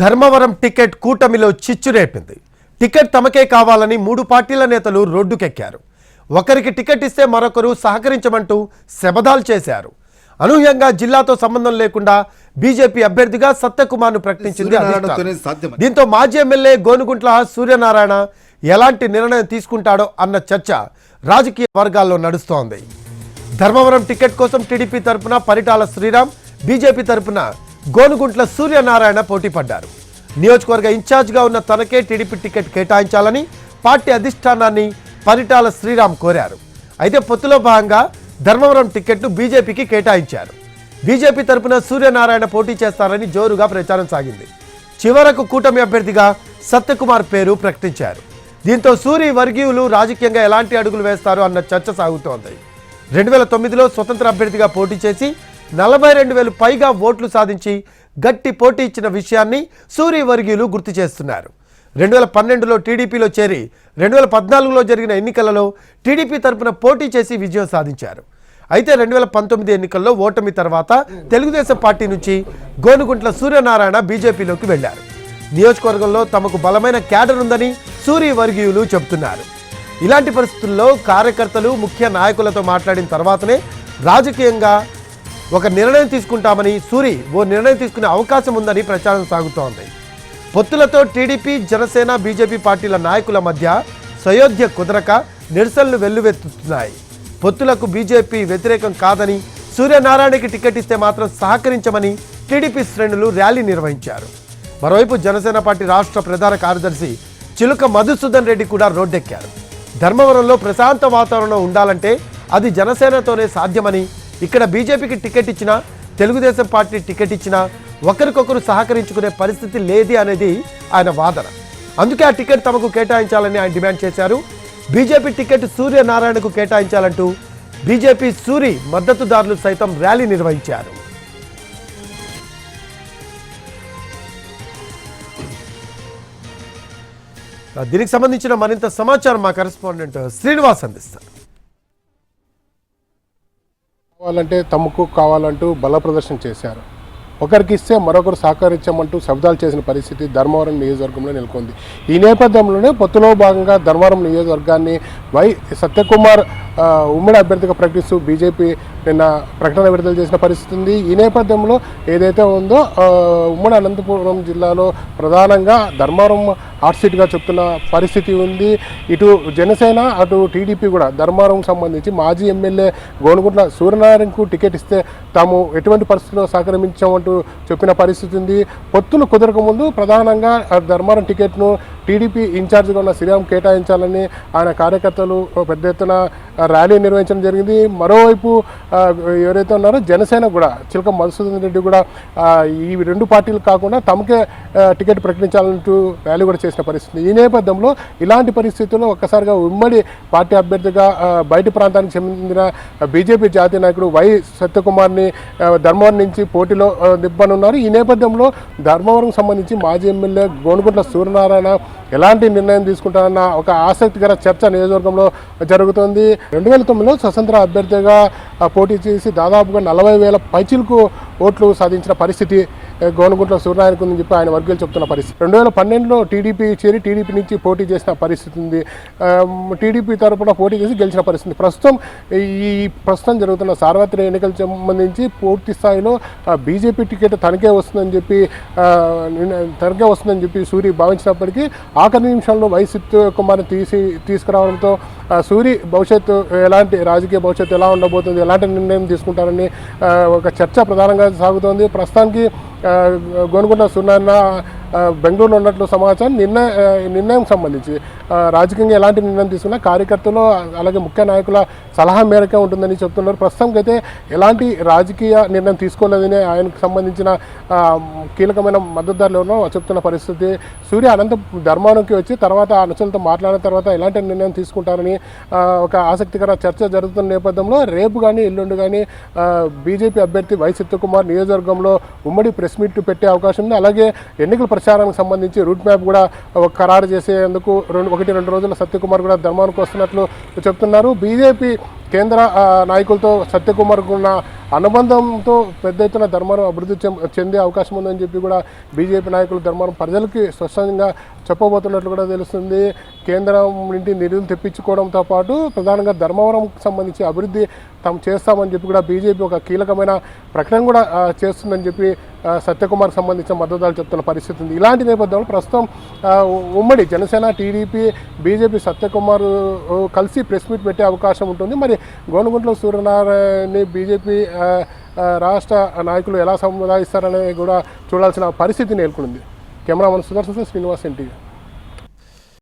Dharmavaram ticket కూటమిలో చిచ్చు రేపింది. టికెట్ తమకే కావాలని మూడు పార్టీల నేతలు రోడ్డుకెక్కారు. ఒకరికి టికెట్ ఇస్తే మరొకరు సహకరించమంటూ శబదాలు చేశారు. అనూహ్యంగా జిల్లాతో సంబంధం లేకుండా బీజేపీ అభ్యర్థిగా సత్యకుమార్ను ప్రకటించింది. దీంతో మాజీ ఎమ్మెల్యే గోనుగుంట్ల సూర్యనారాయణ ఎలాంటి నిర్ణయం తీసుకుంటాడో అన్న చర్చ రాజకీయ వర్గాల్లో నడుస్తోంది. ధర్మవరం టికెట్ కోసం టీడీపీ తరపున పరిటాల శ్రీరామ్ బీజేపీ తరపున గోనుగుంట్ల సూర్యనారాయణ పోటీ పడ్డారు. నియోజకవర్గ ఇన్ఛార్జ్గా ఉన్న తనకే టీడీపీ టికెట్ కేటాయించాలని పార్టీ అధిష్టానాన్ని పరిటాల శ్రీరామ్ కోరారు. అయితే పొత్తులో భాగంగా ధర్మవరం టికెట్ను బీజేపీకి కేటాయించారు. బీజేపీ తరపున సూర్యనారాయణ పోటీ చేస్తారని జోరుగా ప్రచారం సాగింది. చివరకు కూటమి అభ్యర్థిగా సత్యకుమార్ పేరు ప్రకటించారు. దీంతో సూరి వర్గీయులు రాజకీయంగా ఎలాంటి అడుగులు వేస్తారు అన్న చర్చ సాగుతోంది. రెండు వేల తొమ్మిదిలో స్వతంత్ర అభ్యర్థిగా పోటీ చేసి నలభై రెండు వేలు పైగా ఓట్లు సాధించి గట్టి పోటీ ఇచ్చిన విషయాన్ని సూరి వర్గీయులు గుర్తు చేస్తున్నారు. రెండు వేల పన్నెండులో టీడీపీలో చేరి రెండు వేల పద్నాలుగులో జరిగిన ఎన్నికలలో టీడీపీ తరపున పోటీ చేసి విజయం సాధించారు. అయితే రెండు వేల పంతొమ్మిది ఎన్నికల్లో ఓటమి తర్వాత తెలుగుదేశం పార్టీ నుంచి గోనుగుంట్ల సూర్యనారాయణ బీజేపీలోకి వెళ్ళారు నియోజకవర్గంలో తమకు బలమైన క్యాడర్ ఉందని సూరి వర్గీయులు చెబుతున్నారు. ఇలాంటి పరిస్థితుల్లో కార్యకర్తలు ముఖ్య నాయకులతో మాట్లాడిన తర్వాతనే రాజకీయంగా ఒక నిర్ణయం తీసుకుంటామని సూరి ఓ నిర్ణయం తీసుకునే అవకాశం ఉందని ప్రచారం సాగుతోంది. పొత్తులతో టీడీపీ జనసేన బీజేపీ పార్టీల నాయకుల మధ్య సయోధ్య కుదరక నిరసనలు వెల్లువెత్తుతున్నాయి. పొత్తులకు బీజేపీ వ్యతిరేకం కాదని సూర్యనారాయణకి టికెట్ ఇస్తే మాత్రం సహకరించమని టీడీపీ శ్రేణులు ర్యాలీ నిర్వహించారు. మరోవైపు జనసేన పార్టీ రాష్ట్ర ప్రధాన కార్యదర్శి చిలుక మధుసూదన్ రెడ్డి కూడా రోడ్డెక్కారు. ధర్మవరంలో ప్రశాంత వాతావరణం ఉండాలంటే అది జనసేనతోనే సాధ్యమని ఇక్కడ బీజేపీకి టికెట్ ఇచ్చినా తెలుగుదేశం పార్టీ టికెట్ ఇచ్చినా ఒకరికొకరు సహకరించుకునే పరిస్థితి లేది అనేది ఆయన వాదన. అందుకే ఆ టికెట్ తమకు కేటాయించాలని ఆయన డిమాండ్ చేశారు. బీజేపీ టికెట్ సూర్యనారాయణకు కేటాయించాలంటూ బీజేపీ సూరి మద్దతుదారులు సైతం ర్యాలీ నిర్వహించారు. దీనికి సంబంధించిన మరింత సమాచారం మా కరెస్పాండెంట్ శ్రీనివాస్ అందిస్తారు. కావాలంటే తమకు కావాలంటూ బల ప్రదర్శన చేశారు. ఒకరికి ఇస్తే మరొకరు సహకరించమంటూ శబ్దాలు చేసిన పరిస్థితి ధర్మవరం నియోజకవర్గంలో నెలకొంది. ఈ నేపథ్యంలోనే పొత్తులో భాగంగా ధర్మవరం నియోజకవర్గాన్ని వై సత్యకుమార్ ఉమ్మడి అభ్యర్థిగా ప్రకటిస్తూ బీజేపీ నిన్న ప్రకటన విడుదల చేసిన పరిస్థితి ఉంది. ఈ నేపథ్యంలో ఏదైతే ఉందో ఉమ్మడి అనంతపురం జిల్లాలో ప్రధానంగా ధర్మవరం హాట్ సీట్గా చెప్తున్న పరిస్థితి ఉంది. ఇటు జనసేన అటు టీడీపీ కూడా ధర్మారం సంబంధించి మాజీ ఎమ్మెల్యే గోనుగుంట్ల సూర్యనారాయణకు టికెట్ ఇస్తే తాము ఎటువంటి పరిస్థితుల్లో సహకరించామంటూ చెప్పిన పరిస్థితి ఉంది. పొత్తులు కుదరకముందు ప్రధానంగా ధర్మారం టికెట్ను టీడీపీ ఇన్ఛార్జ్గా ఉన్న శ్రీరామ్ కేటాయించాలని ఆయన కార్యకర్తలు పెద్ద ఎత్తున ర్యాలీ నిర్వహించడం జరిగింది. మరోవైపు ఎవరైతే ఉన్నారో జనసేన కూడా చిలక మధుసూదన్ రెడ్డి కూడా ఈ రెండు పార్టీలు కాకుండా తమకే టికెట్ ప్రకటించాలంటూ ర్యాలీ కూడా చేసిన పరిస్థితి. ఈ నేపథ్యంలో ఇలాంటి పరిస్థితుల్లో ఒక్కసారిగా ఉమ్మడి పార్టీ అభ్యర్థిగా బయటి ప్రాంతానికి చెందిన బీజేపీ జాతీయ నాయకుడు వై సత్యకుమార్ని ధర్మవరం నుంచి పోటీలో నిబ్బనున్నారు ఈ నేపథ్యంలో ధర్మవరం సంబంధించి మాజీ ఎమ్మెల్యే గోనుగుంట్ల సూర్యనారాయణ ఎలాంటి నిర్ణయం తీసుకుంటారన్న ఒక ఆసక్తికర చర్చ నియోజకవర్గంలో జరుగుతోంది. రెండు వేల తొమ్మిదిలో స్వతంత్ర అభ్యర్థిగా పోటీ చేసి దాదాపుగా నలభై వేల పైచిలకు ఓట్లు సాధించిన పరిస్థితి గోనుగుంట్ల సూర్యనారాయణకు ఉందని చెప్పి ఆయన వర్గాలు చెప్తున్న పరిస్థితి. రెండు వేల పన్నెండులో టీడీపీ చేరి టీడీపీ నుంచి పోటీ చేసిన పరిస్థితి ఉంది. టీడీపీ తరఫున పోటీ చేసి గెలిచిన పరిస్థితి ప్రస్తుతం ఈ ప్రస్తుతం జరుగుతున్న సార్వత్రిక ఎన్నికలకు సంబంధించి పూర్తి స్థాయిలో బీజేపీ టికెట్ తనకే వస్తుందని చెప్పి తనకే వస్తుందని చెప్పి సూరి భావించినప్పటికీ ఆఖరి నిమిషంలో వైసీపీ కుమార్ని తీసి తీసుకురావడంతో సూరి భవిష్యత్తు ఎలాంటి రాజకీయ భవిష్యత్తు ఎలా ఉండబోతుంది ఎలాంటి నిర్ణయం తీసుకుంటారని ఒక చర్చ ప్రధానంగా సాగుతోంది. ప్రస్తుతానికి గొనుగుంట సున్నాన్న బెంగళూరులో ఉన్నట్లు సమాచారం. నిర్ణయ నిర్ణయం సంబంధించి రాజకీయంగా ఎలాంటి నిర్ణయం తీసుకున్నా కార్యకర్తలు అలాగే ముఖ్య నాయకుల సలహా మేరకే ఉంటుందని చెప్తున్నారు. ప్రస్తుతంకైతే ఎలాంటి రాజకీయ నిర్ణయం తీసుకోలేదని ఆయనకు సంబంధించిన కీలకమైన మద్దతుదారులు ఎవరో చెప్తున్న పరిస్థితి. సూర్య అనంత ధర్మానికి వచ్చి తర్వాత ఆ అనుచరులతో మాట్లాడిన తర్వాత ఎలాంటి నిర్ణయం తీసుకుంటారని ఒక ఆసక్తికర చర్చ జరుగుతున్న నేపథ్యంలో రేపు కానీ ఎల్లుండి కానీ బీజేపీ అభ్యర్థి వై సత్యకుమార్ నియోజకవర్గంలో ఉమ్మడి ప్రెస్ మీట్ పెట్టే అవకాశం ఉంది. అలాగే ఎన్నికల ప్రచారానికి సంబంధించి రూట్ మ్యాప్ కూడా ఒక ఖరారు చేసేందుకు రెండు ఒకటి రెండు రోజుల సత్యకుమార్ కూడా ధర్మానికి వస్తున్నట్లు చెప్తున్నారు. బీజేపీ కేంద్ర నాయకులతో సత్యకుమార్కు ఉన్న అనుబంధంతో పెద్ద ఎత్తున ధర్మారం అభివృద్ధి చెందే అవకాశం ఉందని చెప్పి కూడా బీజేపీ నాయకులు ధర్మవరం ప్రజలకి స్పష్టంగా చెప్పబోతున్నట్లు కూడా తెలుస్తుంది. కేంద్రం నుండి నిధులు తెప్పించుకోవడంతో పాటు ప్రధానంగా ధర్మవరంకి సంబంధించి అభివృద్ధి తాము చేస్తామని చెప్పి కూడా బీజేపీ ఒక కీలకమైన ప్రకటన కూడా చేస్తుందని చెప్పి సత్యకుమార్ సంబంధించిన మద్దతుదారులు చెప్తున్న పరిస్థితి ఉంది. ఇలాంటి నేపథ్యంలో ప్రస్తుతం ఉమ్మడి జనసేన టీడీపీ బీజేపీ సత్యకుమార్ కలిసి ప్రెస్ మీట్ పెట్టే అవకాశం ఉంటుంది. మరి గోనుగుంట్ల సూర్యనారాయణని బీజేపీ రాష్ట్ర నాయకులు ఎలా సముదాయిస్తారనేది కూడా చూడాల్సిన పరిస్థితి నెలకొంది. Cameraman Sudarshan Srinivas NT